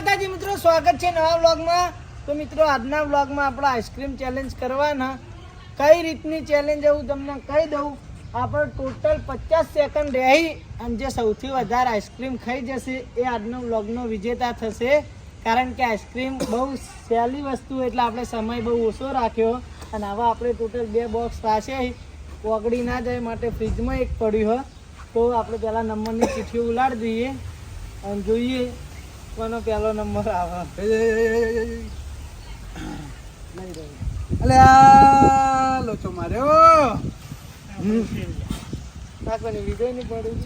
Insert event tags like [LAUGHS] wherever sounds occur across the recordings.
માતાજી, મિત્રો, સ્વાગત છે નવા વ્લોગમાં. તો મિત્રો, આજના વ્લોગમાં આપણે આઈસ્ક્રીમ ચેલેન્જ કરવાના. કઈ રીતની ચેલેન્જ હું તમને કહી દઉં. આપણે ટોટલ પચાસ સેકન્ડ રહી અને જે સૌથી વધારે આઈસ્ક્રીમ ખાઈ જશે એ આજનો વ્લોગનો વિજેતા થશે. કારણ કે આઈસ્ક્રીમ બહુ સહેલી વસ્તુ એટલે આપણે સમય બહુ ઓછો રાખ્યો. અને હવે આપણે ટોટલ બે બોક્સ પાસે ઓગળી ના જાય માટે ફ્રીજમાં એક પડ્યું હોય. તો આપણે પહેલાં નંબરની ચીઠી ઉલાડી દઈએ અને જોઈએ કોનો પહેલો નંબર આવે? અલે આ લોચો માર્યો. કાકોની વિજય નહીં પડી.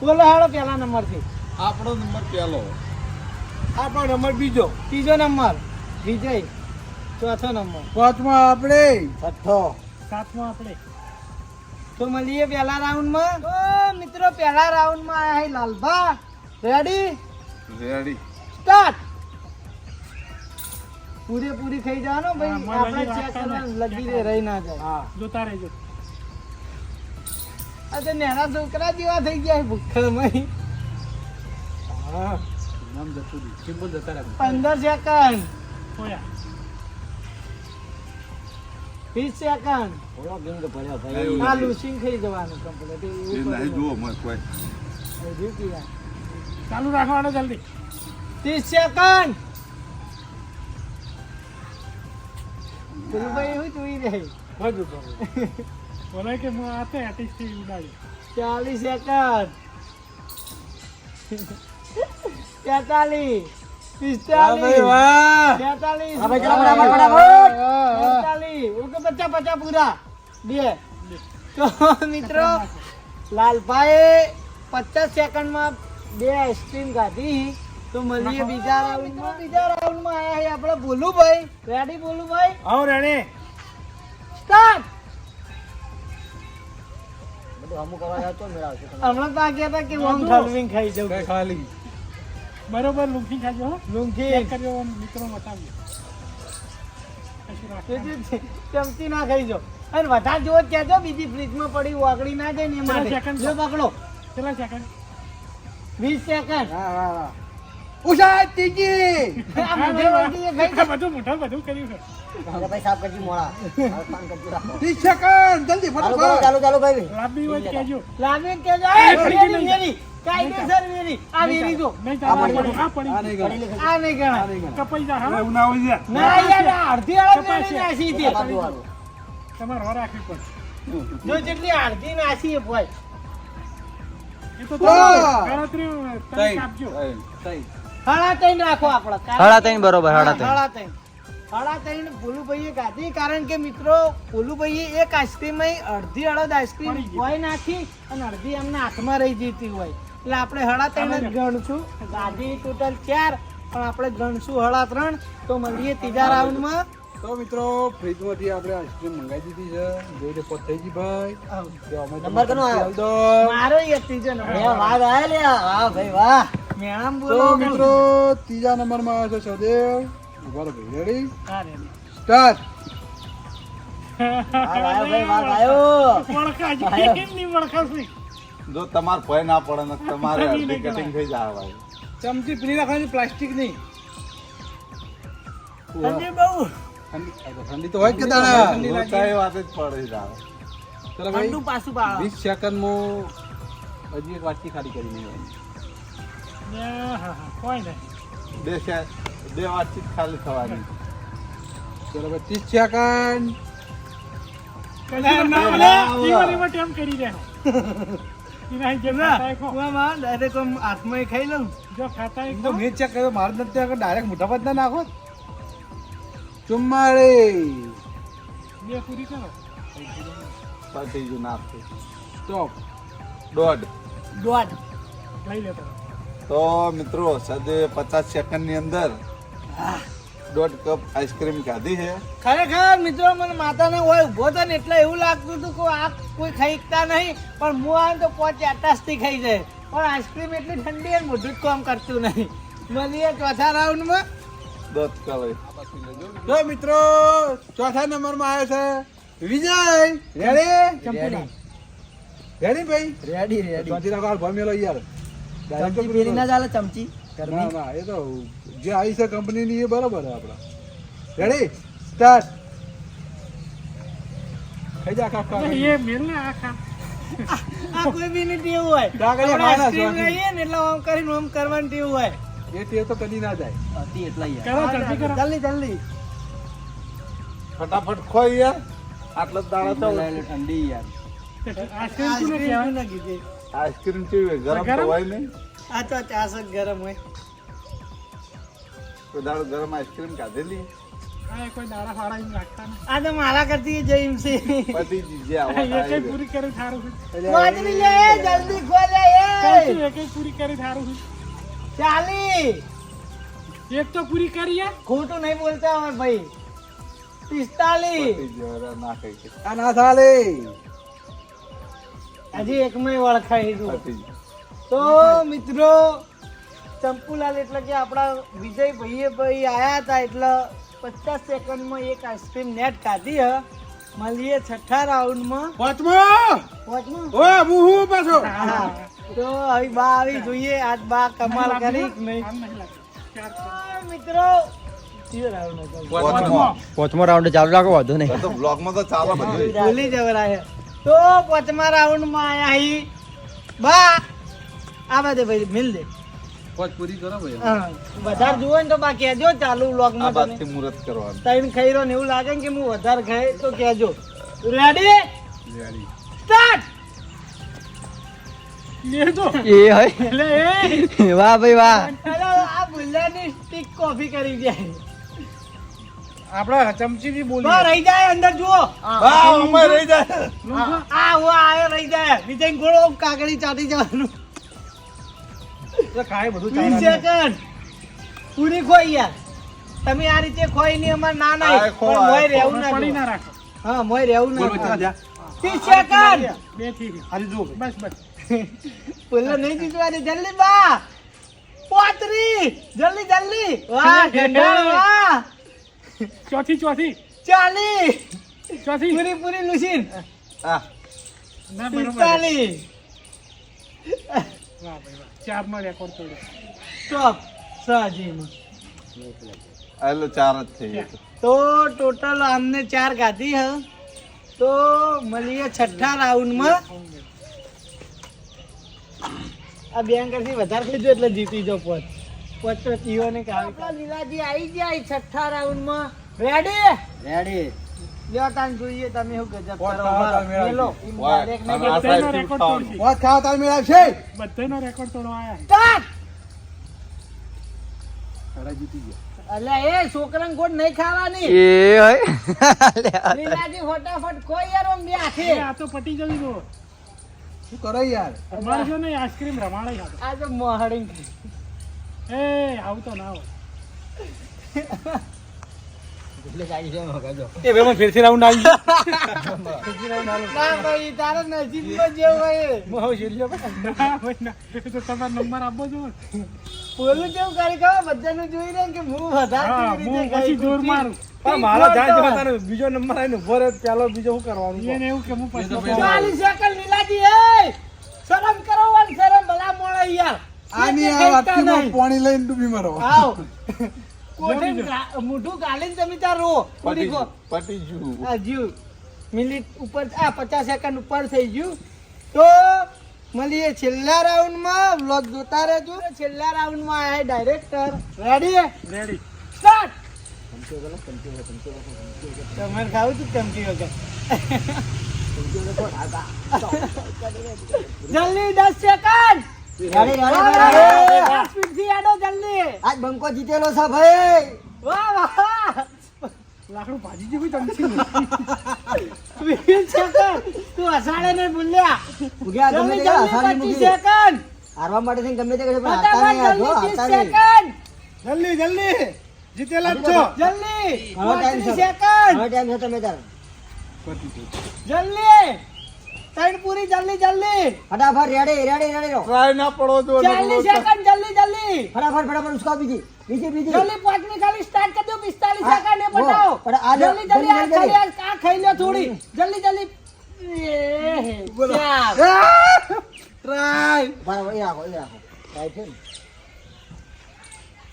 બોલો હાડો પહેલા નંબરથી આપણો નંબર પહેલો. આપણો નંબર બીજો. ત્રીજો નંબર. વિજય. ચોથો નંબર. પાંચમો આપણે. છઠ્ઠો. સાતમો આપણે. તો મળીએ પહેલા રાઉન્ડમાં મિત્રો પહેલા રાઉન્ડમાં આયા હે લાલભા. રેડી રેડી સ્ટાર્ટ પૂરી પૂરી થઈ જવાનો ભાઈ આપણે ચેક કરવાનું લગી રે રહી ના જાય. હા જોતા રહેજો. અરે નેના છોકરા જેવા થઈ ગયા ભૂખમાં હા. નામ જતું સિમ્પલ જતા રહે પંદર સેકન્ડ. હોયા વીસ સેકન્ડ. આ લૂસિંગ ખાઈ જવાનું કમ્પ્લીટ એવું નહીં જુઓ મત કોઈ. કર્યું. ચાલુ રાખવાનો જલ્દી. ત્રીસ સેકન્ડ. પેલું એવું જોઈ રહે. કે હું ઉડાડી. ચાલીસ સેકન્ડ. તેતાલીસ. હા બે. મિત્રો લાલભાઈ પચાસ સેકન્ડમાં બે આઈસ્ક્રીમ ખાધી તો મળીએ બીજા રાઉન્ડમાં બીજા રાઉન્ડમાં આયા છે આપણે બોલુભાઈ રેડી બોલુભાઈ આવો રેડે સ્ટાર્ટ હમણાં તો આ કહેતા કે હું ઠલવીને ખાઈ જાઉં. ખાલી. બરોબર લુંખી ખાજો હો. કરજો મિત્રો બતાવ્યો કશું રાખતા નહીં. ચમચી ના ખાઈ અને વધારે જો જ કહેજો બીજી ફ્રીજમાં પડી વાગડી ના જાય ને માટે. સેકન્ડ જો પકડો. કેટલા સેકન્ડ વીસ સેકન્ડ. હા હા હા ઉષા ત્રીજી આ મોઢે ત્રીસ સેકન્ડ જલ્દી ફટાફટ. Very very. કાયદેસર વેરી. વેરી જો. નહીં ચાલે. આ આ પડી આ નહીં ગણા. કપાઈ જા હા. ના હોય. ના યાર અડધી. નાસી તમારે રાખવી જો જેટલી અડધી નાસી એ ભાઈ કારણ કે મિત્રો ભોલુભાઈએ એક આઈસ્ક્રીમ અડધી અડધ આઈસ્ક્રીમ હોય નાખી અને અડધી એમના હાથમાં રહી જતી હોય. એટલે આપણે હળા ત્રણ જ ગણશું. ગાદી ટોટલ ચાર પણ આપણે ગણશું હળા ત્રણ. તો મળીએ ત્રીજા રાઉન્ડમાં તો મિત્રો ફ્રીજમાંથી આપણે આઈસ્ક્રીમ મંગાવી દીધી છે. જોઈ લે પોત થઈ ગઈ ભાઈ. નંબર કનો આવ્યો? મારો ય ત્રીજો નંબર મેળામ તો બોલો મિત્રો ત્રીજા નંબરમાં આવ્યો છે સદેવ ઊભા રહો ભાઈ રેડી હા રેડી સ્ટાર્ટ જો તમાર ભય ના પડે ને તમારે કટિંગ થઈ જાય ભાઈ. ચમચી પીલી રાખવાની પ્લાસ્ટિક નહીં બહુ. ઠંડી તો હોય કે દાડા. ઠંડી લાગે. વાત જ પડે જાય. ચલો ભાઈ ઠંડુ પાછું બા 20 સેકન્ડ મો હજી એક વાટકી ખાલી કરી નહીં હા હા કોઈ નહીં. બે સે બે વાતચીત ખાલી થવાની. ચલો ભાઈ ત્રીસ સેકન્ડ. કલા ના ઓલા દિવાળીમાં ટેમ કરી દે ડાયરેક્ટ [LAUGHS] ખાઈ લઉં. જો ખાતા. મેં ચેક કર્યો મારે નથી ડાયરેક્ટ મોટા પદ ના નાખો ચુમ્માળી બે પૂરી કરો. પતી ગયું નાખતું સ્ટોપ. દોઢ. દોઢ. લઈ લેતો તો મિત્રો સદે પચાસ સેકન્ડની અંદર દોઢ કપ આઈસ્ક્રીમ ખાધી છે. ખરેખર મિત્રો મને માતાને હોય ઊભો તો ને એટલે એવું લાગતું હતું કે આ કોઈ ખાઈકતા નહીં પણ હું આવે તો પોચ આટાસથી ખાઈ જાય. પણ આઈસ્ક્રીમ એટલી ઠંડી અને મોઢું જ કામ કરતું નહીં. મળીએ ચોથા રાઉન્ડમાં દોઢ કપ તો મિત્રો ચોથા નંબરમાં આવ્યો છે વિજય. રેડી રેડી રેડી ભાઈ? રેડી રેડી ચોથી રાખો ભમેલો યાર. ચમચી પેલી ના ચાલે ચમચી. ના ના એ તો જે આવી છે કંપનીની એ બરાબર છે આપણા. રેડી સ્ટાર્ટ ખાઈ જા કાકા એ મેલ ને આ આ કોઈ બી ની ટેવ હોય. કાગળિયા આપણે ખાવાના આઈસ્ક્રીમ શોખીન. લઈએ ને એટલે આમ કરીને આમ કરવાની ટેવ હોય. એ તે તો કદી ના જાય. હતી એટલા યાર. કરો જલ્દી કરો. જલ્દી જલ્દી ફટાફટ ખોઈ યાર. આટલા દાડા તો. ઠંડી યાર. આઈસ્ક્રીમ ના કીધી આઈસ્ક્રીમ કેવી ગરમ તો હોય નહીં. આ તો ચાસ જ ગરમ હોય. કોઈ દાડો ગરમ આઈસ્ક્રીમ કાઢેલી. કોઈ દાડા ફાડા એમ રાખતા આ તો મારા કરતી જઈમ છે. પતી જી જે આવા એ કઈ થાય પૂરી કરી થારું છે. જલ્દી ખોલે એ. પૂરી કરી થારું છે. ચાલી એક તો પૂરી કરી ખોટું નહીં બોલતા હોય ભાઈ. પિસ્તાલીસ. આ ના ચાલે હજી એક માં વળખાઈ હતું તો મિત્રો ચંપુલાલ એટલે કે આપણા વિજય ભાઈએ ભાઈ આયા હતા એટલે પચાસ સેકન્ડમાં એક આઈસ્ક્રીમ નેટ કાઢી હ. મળીએ છઠ્ઠા રાઉન્ડમાં. પાંચમો? પાંચમો? ઓ મુહુ પાછો? હા. તો હવે બા આવી જોઈએ. આજ બા કમાલ કરી. નહીં. મિત્રો? પાંચમો. રાઉન્ડ ચાલુ રાખો વાંધો નહીં. તો બ્લોગમાં તો ચાલે બધું. ભૂલી જવરાય તો પાંચમા રાઉન્ડમાં આયા હી. બા આ બધે ભાઈ મિલ દે. પોચ પૂરી કરો ભાઈ. હા વધારે જુઓ ને તો બા કહેજો ચાલુ આ વ્લોગમાં તમે. બાતથી મુરત કરવાનું. ત્રણ ખઈરો ને એવું લાગે ને કે હું વધારે ખાઈ તો કહેજો. રેડી રેડી સ્ટાર્ટ એ હોય એટલે એ વાહ ભાઈ વાહ. આ ભૂલ્યાની સ્ટીક કોફી કરી જાય આપડા ચમચી થી બોલી રહી જાય અંદર જુઓ. હા અમે રહી જાય. આ હું આયો રહી જાય. વિજય ગોળો કાકડી ચાટી જવાનું. ખાય બધું વીસ સેકન્ડ પૂરી ખોઈ યાર. તમે આ રીતે ખોઈ ની અમાર ના ના પણ મોય રહેવું ના પડી ના રાખો. હા મોય રહેવું ના ત્રીસ સેકન્ડ બેથી. હારી બસ બસ. પેલો નહીં જીતવાની જલ્દી બા. પોતરી જલ્દી જલ્દી. વાહ ગંડાળ વાહ. ચોથી ચોથી. ચાલી ચોથી. પૂરી પૂરી લુસીન. હા. ના બરોબર. પિસ્તાલીસ. વાહ ચારમાં રેકોર્ડ તોડ્યો. સ્ટોપ સાજીમાં. એટલે ચાર જ થઈ ગયો. તો ટોટલ અમને ચાર ગાધી હ. તો મળીએ છઠ્ઠા રાઉન્ડમાં આ બેન કરતી વધારે ખેજો એટલે જીતી જો પોચ પોચ તો તીઓ ને આપણા લીલાજી આવી જાય છઠ્ઠા રાઉન્ડમાં. રેડી રેડી લ્યો તાન જોઈએ તમે હું ગજબ કરો. મેલો. થી રેકોર્ડ ખાવાનું. તોડશે પાંચ ખાવા તાર મેળવશે. બધાનો રેકોર્ડ તોડવા આયા. Start! તારા જીતી ગયા. અલ્યા એ છોકરાને ગોળ નહીં ખાવાની. એ હોય લીલાજી ફટાફટ કોઈ યાર બે હાથે. આ તો પટી જવી દો શું કરો યાર? અમારે છે ને આઈસ્ક્રીમ રમાડે આ તો મોહડી એ આવું તો ના હોય ના ભાઈ તારા નસીબમાં જે હોય એ. ના હોય ના. એ તો તમારો નંબર આપો છો પેલું કેવું કરી ખબર બધાનું જોઈ રહ્યા ને કે હું વધારે પછી જોર મારું. પણ મારો જાય છે તારે બીજો નંબર આવીને ઊભો રહે પેલો બીજો શું કરવાનું એને એવું કે હું પછી ચાલીસ સેકન્ડ લીલાજી એ શરમ કરો વાલ શરમ ભલા મોળા યાર. આની આ હું પાણી લઈને ડૂબી મરો આવ. [LAUGHS] કોઠે મોઢું ગાલીને તમે ત્યાં રો પતી ગો. ખો. ગયું, પતી ગયું આ જ્યું મિનિટ ઉપર આ પચાસ સેકન્ડ ઉપર થઈ ગયું. તો મળીએ છેલ્લા રાઉન્ડમાં. વ્લોગ જોતા રહેજો. છેલ્લા રાઉન્ડમાં આ ડાયરેક્ટર. રેડી રેડી સ્ટાર્ટ તમારે ખાવું તું ચમચી વગર જલ્દી દસ સેકન્ડ આજ બંકો જીતેલો છે ભાઈ. લાકડું ભાજી જેવું ચમચી. તું ને ભૂલ્યા. હારવા માટે ગમે તે જલ્દી જલ્દી. જીતેલા છો. જલ્દી. પાંત્રીસ સેકન્ડ. ઘણો ટાઈમ છે તમે તાર. જલ્દી. ત્રણ પૂરી જલ્દી જલ્દી. ફટાફટ રેડી રેડી રેડી ટ્રાય ના પડો તો ચાલીસ સેકન્ડ જલ્દી જલ્દી. ફટાફટ ફટાફટ ઉસકાવ બીજી. બીજી બીજી. જલ્દી પાંચમી ખાલી સ્ટાર્ટ કરી દો પિસ્તાલીસ હા, સેકન્ડ એ હો, બતાવો પણ આ જલ્દી જલ્દી આ ખાલી આ ખાઈ લે થોડી. જલ્દી જલ્દી. એ. ટ્રાય બરાબર [LAUGHS] એ રાખો એ રાખો.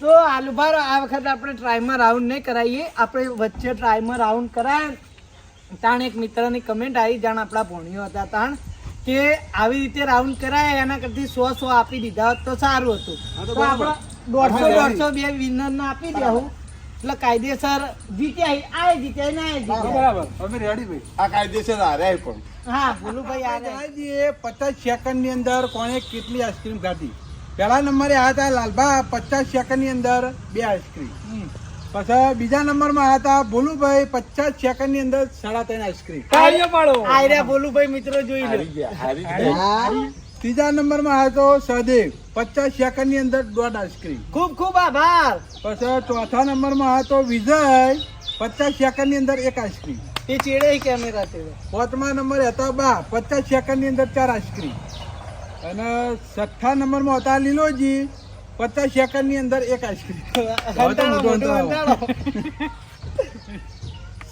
તો આલુભાર આ વખત આપણે ટ્રાયમાં રાઉન્ડ નહીં કરાવીએ આપણે વચ્ચે ટ્રાયમાં રાઉન્ડ કરાય. તાણ એક મિત્રની કમેન્ટ આવી જાણ આપણા ભોણીઓ હતા. તાણ કે આવી રીતે રાઉન્ડ કરાય એના કરતી સો સો આપી દીધા હોત તો સારું હતું. તો આપણે દોઢસો દોઢસો બે વિનરને આપી દેવું એટલે કાયદેસર જીત્યા આ જીત્યા ને આ જીત્યા. બરાબર. અમે રેડી ભાઈ? આ કાયદેસર હારે પણ. હા ભોલુભાઈ આ પચાસ સેકન્ડની અંદર કોણે કેટલી આઈસ્ક્રીમ ખાધી? પહેલા નંબરે આ હતા લાલભા પચાસ સેકન્ડની અંદર બે આઈસ્ક્રીમ. પછી બીજા નંબરમાં આ હતા ભોલુભાઈ પચાસ સેકન્ડની અંદર સાડા ત્રણ આઈસ્ક્રીમ. પાડો. ભોલુભાઈ મિત્રો જોઈ લો. ત્રીજા નંબરમાં આ હતો સહદેવ પચાસ સેકન્ડની અંદર દોઢ આઈસ્ક્રીમ. ખૂબ ખૂબ આભાર. પછી ચોથા નંબરમાં માં હતો વિજય પચાસ સેકન્ડની અંદર એક આઈસ્ક્રીમ. એ ચેડે કેમેરા છે પાંચમા નંબર હતા બા પચાસ સેકન્ડની અંદર ચાર આઈસ્ક્રીમ. અને છઠ્ઠા નંબરમાં હતા લીલોજી પચાસ સેકન્ડની અંદર એક આઈસ્ક્રીમ.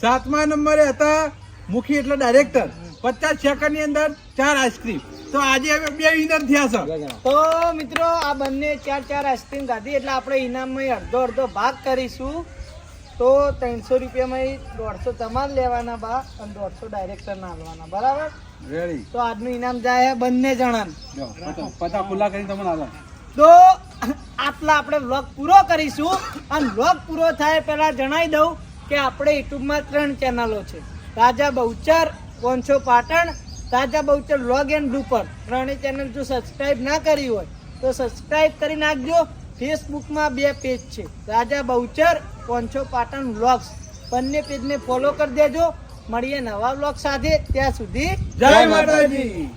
સાતમા નંબરે હતા મુખી એટલે ડાયરેક્ટર. પચાસ સેકન્ડની અંદર ચાર આઈસ્ક્રીમ. તો આજે હવે બે વિનર થયા છે. તો મિત્રો આ બંને ચાર ચાર આઈસ્ક્રીમ ખાધી. એટલે આપણે ઇનામમાં અડધો અડધો ભાગ કરીશું. તો ત્રણસો રૂપિયામાં દોઢસો તમારે લેવાના બા અને દોઢસો ડાયરેક્ટર ના લેવાના બરાબર? રેડી તો આજનું ઇનામ જાય બંને પતા ખુલ્લા કરી તમને તો આટલા આપણે વ્લોગ પૂરો કરીશું. અને વ્લોગ પૂરો થાય પહેલા જણાવી દઉં કે આપણે યુટ્યુબમાં ત્રણ ચેનલો છે. રાજા બહુચર પોંછો Patan Raja Bahuchar vlog and duper ત્રણેય ચેનલ જો સબસ્ક્રાઈબ ના કરી હોય તો સબસ્ક્રાઈબ કરી નાખજો. ફેસબુકમાં બે પેજ છે. રાજા બહુચર પોંછો પાટણ વ્લોગ્સ બંને પેજને ફોલો કરી દેજો. મળીએ નવા વ્લોગ સાથે. ત્યાં સુધી જય માતાજી.